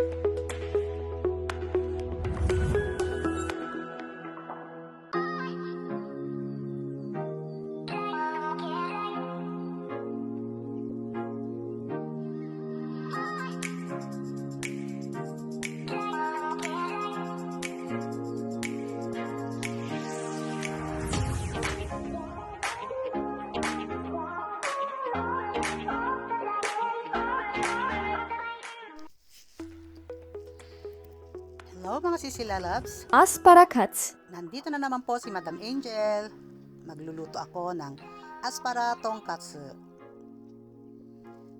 Bye. Hello mga sisila loves. Asparagatz. Nandito na naman po si Madam Angel. Magluluto ako ng aspara tonkatsu.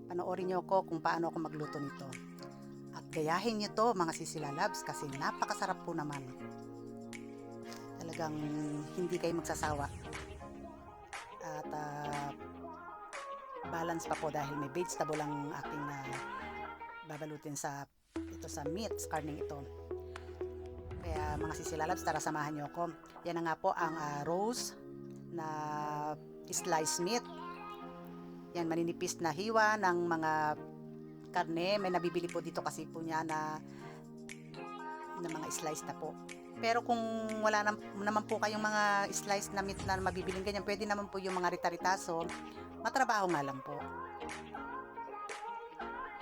Panoorin niyo ko kung paano ako magluto nito. At gayahin niyo to mga sisila loves kasi napakasarap po naman. Talagang hindi kayo magsasawa. At ah, balance pa po dahil may vegetable ang aking na babalutin sa ito sa meat, sa karning ito. Kaya mga sisilalabs, tara samahan niyo ako. Yan na nga po ang ah, roast na sliced meat. Yan, maninipis na hiwa ng mga karne. May nabibili po dito kasi po niya na, na mga slice na po. Pero kung wala nam- naman po kayong mga slice na meat na mabibiling ganyan, pwede naman po yung mga rita-ritaso. Matrabaho nga lang po.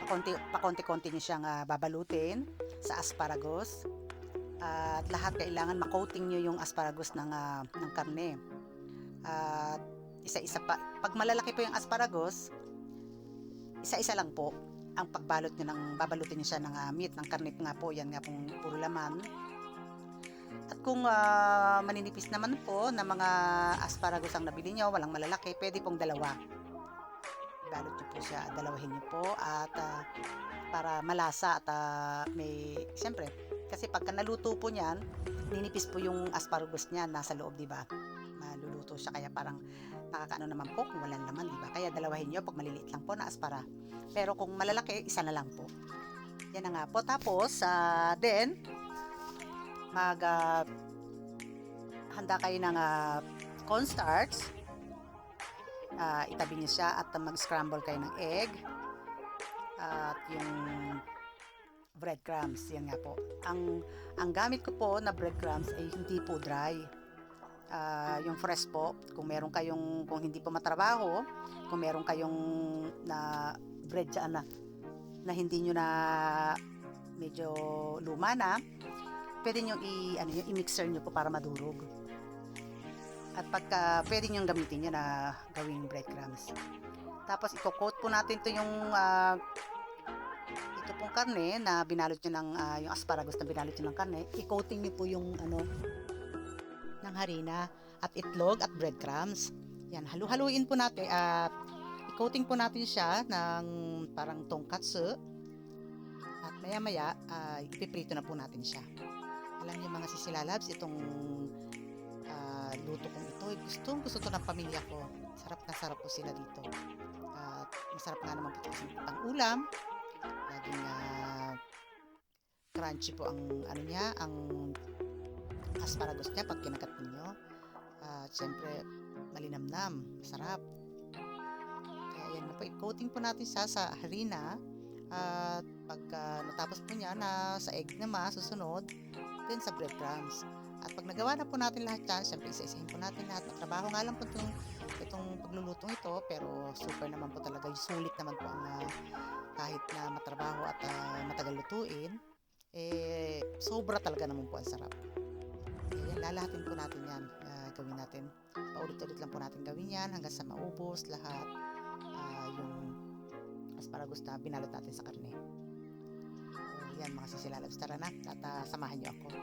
Pakonti, pakonti-konti niyo siyang ah, babalutin sa asparagus at lahat kailangan makoating nyo yung asparagus ng, ah, ng karne. At isa-isa pa, pag malalaki po yung asparagus, isa-isa lang po ang pagbalot nyo ng, babalutin nyo siya ng ah, meat, ng karne nga po, yan nga pong puro laman. At kung ah, maninipis naman po na mga asparagus ang nabili nyo, walang malalaki, pwede pong dalawa. Balot nyo po siya, dalawahin nyo po at ah, para malasa at ah, may, siyempre, kasi pagka naluto po niyan, ninipis po yung asparagus niya nasa loob, di ba? Maluluto siya kaya parang nakakaano naman po kung walang laman, di ba? Kaya dalawahin niyo pag maliliit lang po na aspara. Pero kung malalaki, isa na lang po. Yan na nga po. Tapos, ah, then, mag ah, handa kayo ng ah, cornstarch. Ah, itabi niyo siya at mag-scramble kayo ng egg. At yung breadcrumbs, yan nga po. Ang ang gamit ko po na breadcrumbs ay hindi po dry. Ah, yung fresh po, kung meron kayong kung hindi po matrabaho, kung meron kayong na bread dyan na na hindi nyo na medyo luma na, pwede nyo i ano yun, i-mixer nyo po para madurog. At pagka pwede nyo gamitin yun na gawing breadcrumbs. Tapos i-coat po natin to yung ito pong karne na binalot nyo ng ah, yung asparagus na binalot nyo ng karne, i-coating nyo po yung ano ng harina at itlog at breadcrumbs. Yan, halu-haluin po natin at i-coating po natin siya ng parang tonkatsu. At maya-maya, ah, ipiprito na po natin siya. Alam niyo mga sisilalabs, itong ah, luto kong ito, gustong gusto to ng pamilya ko. Sarap na sarap po sila dito. At masarap nga naman po kasi pang ulam. Laging ah, crunchy po ang ano niya, ang asparagus niya pag kinagat ninyo. At syempre, malinamnam, masarap. Kaya yan na po, i-coating po natin siya sa harina. At pagka natapos po niya na sa egg na susunod, then sa breadcrumbs. At pag nagawa na po natin lahat yan, syempre isa-isahin po natin lahat. Matrabaho nga lang po itong, itong paglulutong ito, pero super naman po talaga. Sulit naman po ang ah, kahit na matrabaho at ah, matagal lutuin, eh, sobra talaga naman po ang sarap. Ayan, lalahatin po natin yan. Ah, gawin natin. Paulit-ulit lang po natin gawin yan hanggang sa maubos lahat ah, yung asparagus na binalot natin sa karne. So, yan mga sisilalabs. Tara na at ah, samahan niyo ako.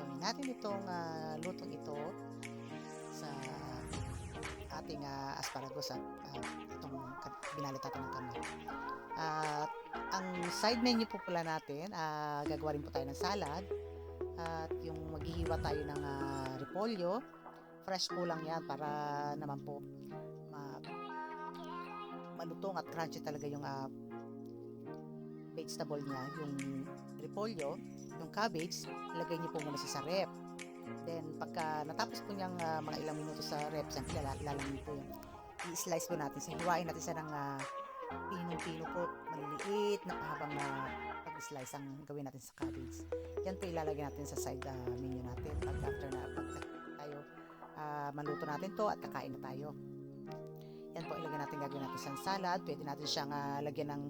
Gawin natin itong ah, lutong ito sa ating ah, asparagus at ah, itong binalot natin ng karne. At ang side menu po pala natin, ah, gagawa rin po tayo ng salad. At yung maghihiwa tayo ng ah, repolyo. Fresh po lang yan para naman po ma malutong at crunchy talaga yung ah, vegetable niya. Yung repolyo, yung cabbage, ilagay niyo po muna sa rep. Then, pagka natapos po niyang ah, mga ilang minuto sa rep, siyempre lala- lalangin po yung i-slice po natin siya. Hiwain natin siya ng ah, pinong-pino po, maliliit na habang na pag slice ang gawin natin sa cabbage. Yan po ilalagay natin sa side ah, menu natin pag after na pag tayo ah, maluto natin to at kakain na tayo. Yan po ilagay natin gagawin natin siyang salad. Pwede natin siyang ah, lagyan ng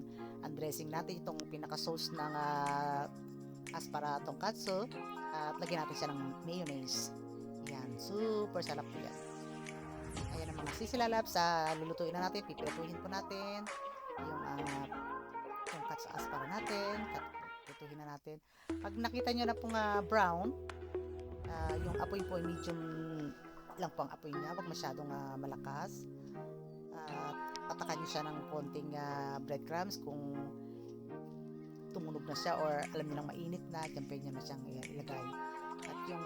dressing natin itong pinaka sauce ng ah, aspara tonkatsu at lagyan natin siya ng mayonnaise. Yan, super sarap po yan. Ayan ang mga sisilalaps. Uh, lulutuin na natin, pipilutuhin po natin yung uh, tonkatsu aspara natin. Lutuhin na natin. Pag nakita nyo na pong ah, brown, ah, yung apoy po ay medium lang po ang apoy niya. Huwag masyadong ah, malakas. At patakan nyo siya ng konting ah, breadcrumbs kung tumunog na siya or alam niyo lang mainit na, dyan nyo na siyang ilagay. At yung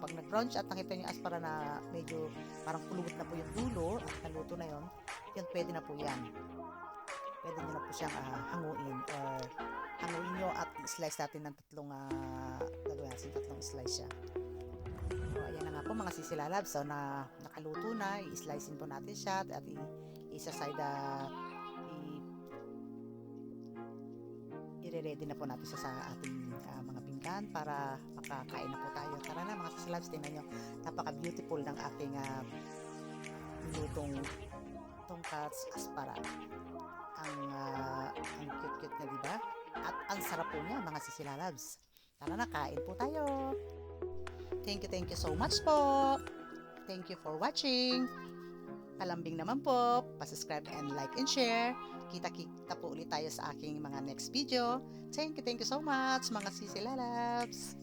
pag nag-brown at nakita yung aspara na medyo parang kulubot na po yung dulo at naluto na yon yan pwede na po yan. Pwede nyo na po siyang ah, hanguin or hanguin nyo at slice natin ng tatlong uh, gagawin natin tatlong slice siya. So, ayan na nga po mga sisilalab. So, na, nakaluto na. I-slicein po natin siya at i- isa side uh, i-ready na po natin siya sa ating ah, mga pinggan para makakain na po tayo. Tara na mga sisilalabs, tingnan nyo. Napaka-beautiful ng ating uh, nilutong tongkats aspara. Ang, ah, ang cute-cute na, di ba? At ang sarap po niya, mga sisilalabs. Tara na, kain po tayo. Thank you, thank you so much po. Thank you for watching. Palambing naman po, pasubscribe and like and share. Kita-kita po ulit tayo sa aking mga next video. Thank you, thank you so much, mga sisilalabs.